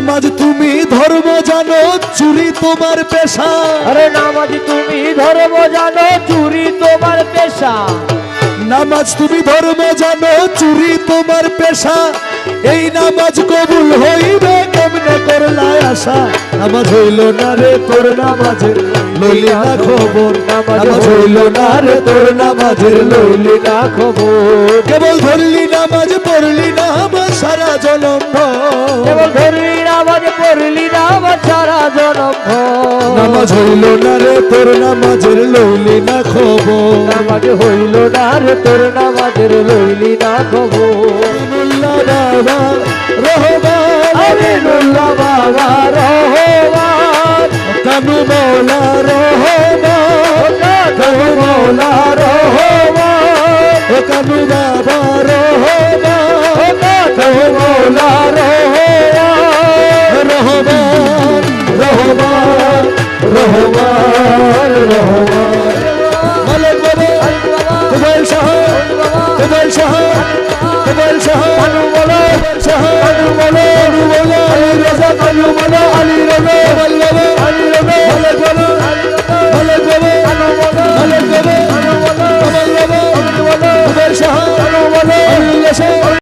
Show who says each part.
Speaker 1: ধর্ম জানো চুরি তোমার পেশা।
Speaker 2: আরে নামাজ তুমি ধর্ম জানো চুরি তোমার পেশা।
Speaker 1: নামাজ তুমি ধর্ম জানো চুরি তোমার পেশা। এই নামাজ কবুল হইবে কেমনে করলাই আশা? নামাজ হইল না রে তোর নামাজের লইলি না খবর। নামাজ হইল না রে তোর নামাজের লইলি না খবর। কেবল ধরলি নামাজ হইল না রে তোর নামাজের লইলি না খবর।
Speaker 2: নামাজ হইল না রে তোর নামাজের লইলি না খবর।
Speaker 1: বাবা রহমান।
Speaker 2: আমিনুল্লাহ বাবা রহমান।
Speaker 1: কানু মৌলা রহমান।
Speaker 2: কানু মৌলা রহমান।
Speaker 1: কানু রহমান মালিক